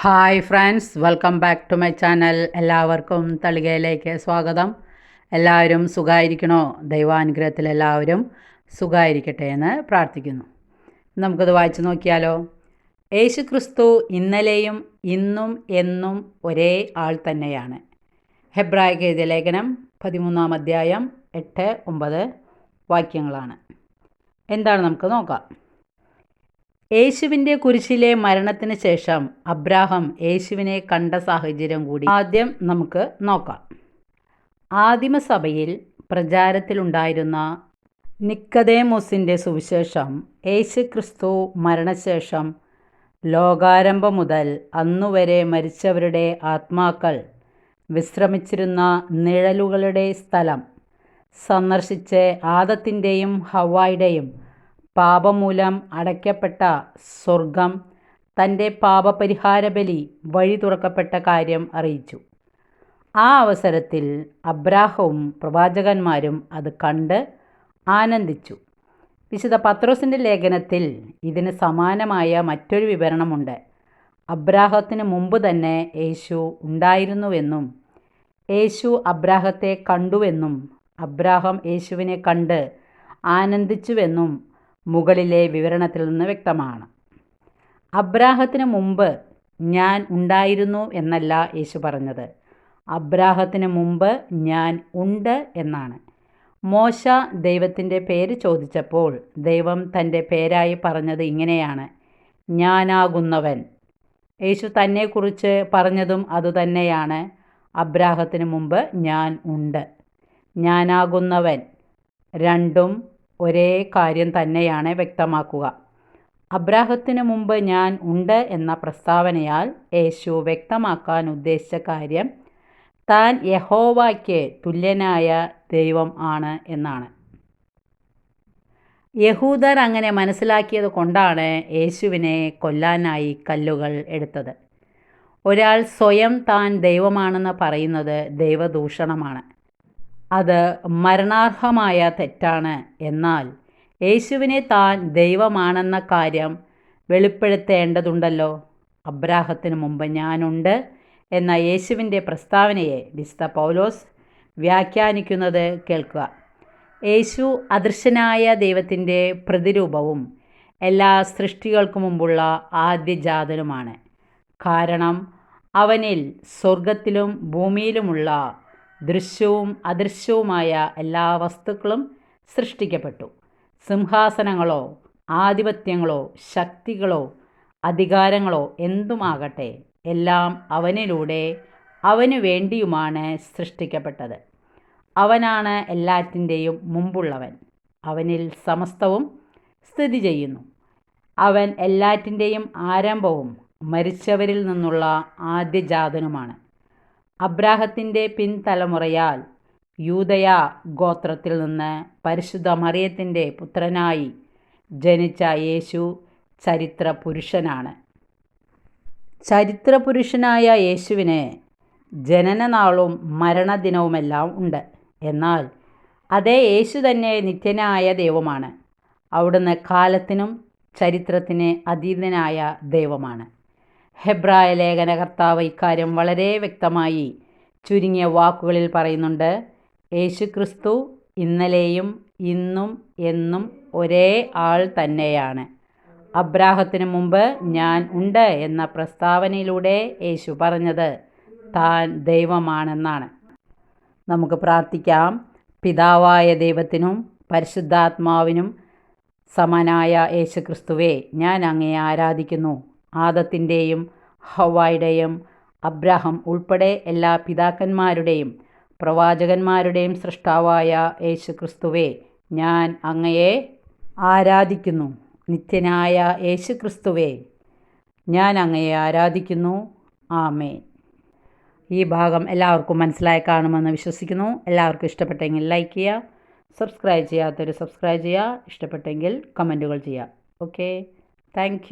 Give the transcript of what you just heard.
Hi friends welcome back to my channel എല്ലാവർക്കും തളികയിലേക്ക് സ്വാഗതം. എല്ലാവരും സുഖമായിരിക്കണോ ദൈവാനുഗ്രഹത്തിൽ എല്ലാവരും സുഖമായിരിക്കട്ടെ എന്ന് പ്രാർത്ഥിക്കുന്നു. നമുക്കത് വായിച്ചു നോക്കിയാലോ? യേശു ക്രിസ്തു ഇന്നലെയും ഇന്നും എന്നും ഒരേ ആൾ തന്നെയാണ്. ഹെബ്രായ എഴുതിയ ലേഖനം പതിമൂന്നാം അധ്യായം എട്ട് ഒമ്പത് വാക്യങ്ങളാണ്. എന്താണ് നമുക്ക് നോക്കാം. യേശുവിന്റെ കുരിശിലെ മരണത്തിന് ശേഷം അബ്രാഹം യേശുവിനെ കണ്ട സാഹചര്യം കൂടി ആദ്യം നമുക്ക് നോക്കാം. ആദിമസഭയിൽ പ്രചാരത്തിലുണ്ടായിരുന്ന നിക്കതേമോസിന്റെ സുവിശേഷം യേശു ക്രിസ്തു മരണശേഷം ലോകാരംഭം മുതൽ അന്നുവരെ മരിച്ചവരുടെ ആത്മാക്കൾ വിശ്രമിച്ചിരുന്ന നിഴലുകളുടെ സ്ഥലം സന്ദർശിച്ച് ആദത്തിന്റെയും ഹവായുടെയും പാപം മൂലം അടയ്ക്കപ്പെട്ട സ്വർഗം തന്റെ പാപപരിഹാര ബലി വഴി തുറക്കപ്പെട്ട കാര്യം അറിയിച്ചു. ആ അവസരത്തിൽ അബ്രാഹവും പ്രവാചകന്മാരും അത് കണ്ട് ആനന്ദിച്ചു. വിശുദ്ധ പത്രോസിന്റെ ലേഖനത്തിൽ ഇതിന് സമാനമായ മറ്റൊരു വിവരണമുണ്ട്. അബ്രാഹത്തിന് മുമ്പ് തന്നെ യേശു ഉണ്ടായിരുന്നുവെന്നും യേശു അബ്രാഹത്തെ കണ്ടുവെന്നും അബ്രാഹം യേശുവിനെ കണ്ട് ആനന്ദിച്ചുവെന്നും മുകളിലെ വിവരണത്തിൽ നിന്ന് വ്യക്തമാണ്. അബ്രാഹത്തിന് മുമ്പ് ഞാൻ ഉണ്ടായിരുന്നു എന്നല്ല യേശു പറഞ്ഞത്. അബ്രാഹത്തിന് മുമ്പ് ഞാൻ ഉണ്ട് എന്നാണ്. മോശ ദൈവത്തിന്റെ പേര് ചോദിച്ചപ്പോൾ ദൈവം തന്റെ പേരായി പറഞ്ഞത് ഇങ്ങനെയാണ്. ഞാനാകുന്നവൻ. യേശു തന്നെക്കുറിച്ച് പറഞ്ഞതും അതുതന്നെയാണ് അബ്രാഹത്തിന് മുമ്പ് ഞാൻ ഉണ്ട്. ഞാനാകുന്നവൻ. രണ്ടും ഒരേ കാര്യം തന്നെയാണ് വ്യക്തമാക്കുക. അബ്രാഹത്തിന് മുമ്പ് ഞാൻ ഉണ്ട് എന്ന പ്രസ്താവനയാൽ യേശു വ്യക്തമാക്കാൻ ഉദ്ദേശിച്ച കാര്യം താൻ യഹോവയ്ക്ക് തുല്യനായ ദൈവം ആണ് എന്നാണ്. യഹൂദർ അങ്ങനെ മനസ്സിലാക്കിയത് കൊണ്ടാണ് യേശുവിനെ കൊല്ലാനായി കല്ലുകൾ എടുത്തത്. ഒരാൾ സ്വയം താൻ ദൈവമാണെന്ന് പറയുന്നത് ദൈവദൂഷണമാണ്. അത് മരണാർഹമായ തെറ്റാണ്. എന്നാൽ യേശുവിനെ താൻ ദൈവമാണെന്ന കാര്യം വെളിപ്പെടുത്തേണ്ടതുണ്ടല്ലോ. അബ്രാഹത്തിന് മുമ്പ് ഞാനുണ്ട് എന്ന യേശുവിന്റെ പ്രസ്താവനയെ വിശുദ്ധ പൗലോസ് വ്യാഖ്യാനിക്കുന്നത് കേൾക്കുക. യേശു അദൃശ്യനായ ദൈവത്തിന്റെ പ്രതിരൂപവും എല്ലാ സൃഷ്ടികൾക്കു മുമ്പുള്ള ആദ്യജാതനുമാണ്. കാരണം അവനിൽ സ്വർഗത്തിലും ഭൂമിയിലുമുള്ള ദൃശ്യവും അദൃശ്യവുമായ എല്ലാ വസ്തുക്കളും സൃഷ്ടിക്കപ്പെട്ടു. സിംഹാസനങ്ങളോ ആധിപത്യങ്ങളോ ശക്തികളോ അധികാരങ്ങളോ എന്തുമാകട്ടെ എല്ലാം അവനിലൂടെ അവനു വേണ്ടിയുമാണ് സൃഷ്ടിക്കപ്പെട്ടത്. അവനാണ് എല്ലാറ്റിന്റെയും മുമ്പുള്ളവൻ. അവനിൽ സമസ്തവും സ്ഥിതി ചെയ്യുന്നു. അവൻ എല്ലാറ്റിന്റെയും ആരംഭവും മരിച്ചവരിൽ നിന്നുള്ള ആദ്യജാതനുമാണ്. അബ്രാഹത്തിന്റെ പിൻതലമുറയാൽ യൂതയ ഗോത്രത്തിൽ നിന്ന് പരിശുദ്ധ മറിയത്തിന്റെ പുത്രനായി ജനിച്ച യേശു ചരിത്ര പുരുഷനാണ് ചരിത്ര പുരുഷനായ യേശുവിന് ജനനനാളും മരണദിനവുമെല്ലാം ഉണ്ട്. എന്നാൽ അതേ യേശു തന്നെ നിത്യനായ ദൈവമാണ്. അവിടുന്ന് കാലത്തിനും ചരിത്രത്തിന് അതീതനായ ദൈവമാണ്. ഹെബ്രായ ലേഖനകർത്താവ് ഇക്കാര്യം വളരെ വ്യക്തമായി ചുരുങ്ങിയ വാക്കുകളിൽ പറയുന്നുണ്ട്. യേശു ക്രിസ്തു ഇന്നലെയും ഇന്നും എന്നും ഒരേ ആൾ തന്നെയാണ്. അബ്രാഹത്തിന് മുമ്പ് ഞാൻ ഉണ്ട് എന്ന പ്രസ്താവനയിലൂടെ യേശു പറഞ്ഞത് താൻ ദൈവമാണെന്നാണ്. നമുക്ക് പ്രാർത്ഥിക്കാം. പിതാവായ ദൈവത്തിനും പരിശുദ്ധാത്മാവിനും സമനായ യേശു ക്രിസ്തുവേ ഞാൻ അങ്ങയെ ആരാധിക്കുന്നു. ആദത്തിന്റെയും ഹവായുടെയും അബ്രഹാം ഉൾപ്പെടെ എല്ലാ പിതാക്കന്മാരുടെയും പ്രവാചകന്മാരുടെയും സൃഷ്ടാവായ യേശു ക്രിസ്തുവെ ഞാൻ അങ്ങയെ ആരാധിക്കുന്നു. നിത്യനായ യേശു ക്രിസ്തുവെ ഞാൻ അങ്ങയെ ആരാധിക്കുന്നു. ആമേ ഈ ഭാഗം എല്ലാവർക്കും മനസ്സിലായി കാണുമെന്ന് വിശ്വസിക്കുന്നു. എല്ലാവർക്കും ഇഷ്ടപ്പെട്ടെങ്കിൽ ലൈക്ക് ചെയ്യുക സബ്സ്ക്രൈബ് ചെയ്യാത്തവർ സബ്സ്ക്രൈബ് ചെയ്യുക ഇഷ്ടപ്പെട്ടെങ്കിൽ കമന്റുകൾ ചെയ്യുക. ഓക്കെ. താങ്ക്